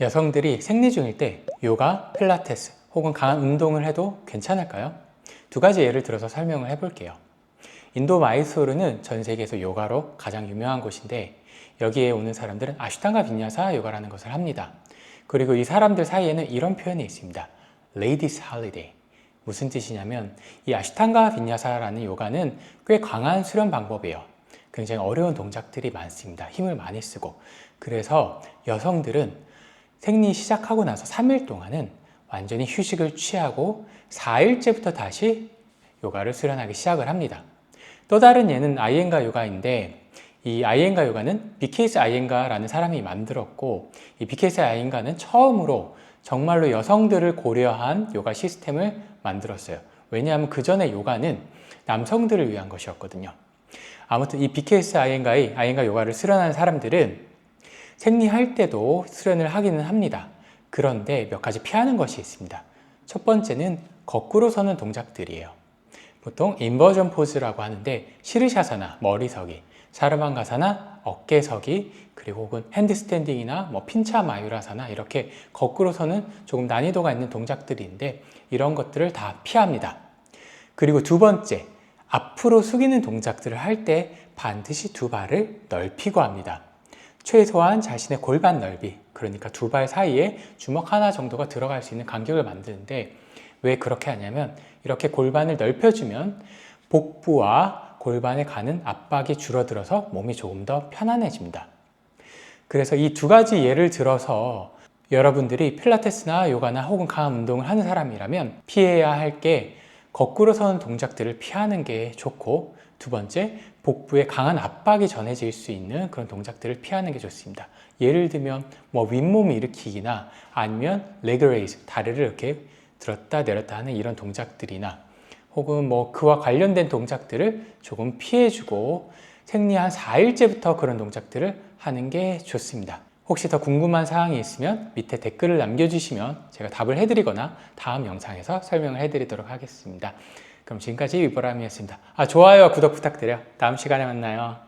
여성들이 생리 중일 때 요가, 필라테스 혹은 강한 운동을 해도 괜찮을까요? 두 가지 예를 들어서 설명을 해볼게요. 인도 마이소르는 전 세계에서 요가로 가장 유명한 곳인데 여기에 오는 사람들은 아슈탄가 비냐사 요가라는 것을 합니다. 그리고 이 사람들 사이에는 이런 표현이 있습니다. Ladies Holiday. 무슨 뜻이냐면 이 아슈탄가 비냐사라는 요가는 꽤 강한 수련 방법이에요. 굉장히 어려운 동작들이 많습니다. 힘을 많이 쓰고. 그래서 여성들은 생리 시작하고 나서 3일 동안은 완전히 휴식을 취하고 4일째부터 다시 요가를 수련하기 시작을 합니다. 또 다른 예는 아이엔가 요가인데 이 아이엔가 요가는 비케이스 아이엔가라는 사람이 만들었고 이 비케이스 아이엔가는 처음으로 정말로 여성들을 고려한 요가 시스템을 만들었어요. 왜냐하면 그 전에 요가는 남성들을 위한 것이었거든요. 아무튼 이 BKS 아이엔가의 아이엔가 요가를 수련하는 사람들은 생리할 때도 수련을 하기는 합니다. 그런데 몇 가지 피하는 것이 있습니다. 첫 번째는 거꾸로 서는 동작들이에요. 보통 인버전 포즈라고 하는데 시르샤사나 머리서기, 사르방가사나 어깨서기, 그리고 혹은 핸드스탠딩이나 뭐 핀차 마유라사나 이렇게 거꾸로 서는 조금 난이도가 있는 동작들인데 이런 것들을 다 피합니다. 그리고 두 번째, 앞으로 숙이는 동작들을 할 때 반드시 두 발을 넓히고 합니다. 최소한 자신의 골반 넓이, 그러니까 두 발 사이에 주먹 하나 정도가 들어갈 수 있는 간격을 만드는데 왜 그렇게 하냐면 이렇게 골반을 넓혀주면 복부와 골반에 가는 압박이 줄어들어서 몸이 조금 더 편안해집니다. 그래서 이 두 가지 예를 들어서 여러분들이 필라테스나 요가나 혹은 강한 운동을 하는 사람이라면 피해야 할 게 거꾸로 서는 동작들을 피하는 게 좋고 두 번째 복부에 강한 압박이 전해질 수 있는 그런 동작들을 피하는 게 좋습니다. 예를 들면 뭐 윗몸 일으키기나 아니면 레그 레이즈 다리를 이렇게 들었다 내렸다 하는 이런 동작들이나 혹은 뭐 그와 관련된 동작들을 조금 피해주고 생리 한 4일째부터 그런 동작들을 하는 게 좋습니다. 혹시 더 궁금한 사항이 있으면 밑에 댓글을 남겨주시면 제가 답을 해드리거나 다음 영상에서 설명을 해드리도록 하겠습니다. 그럼 지금까지 위보람이었습니다. 아, 좋아요와 구독 부탁드려요. 다음 시간에 만나요.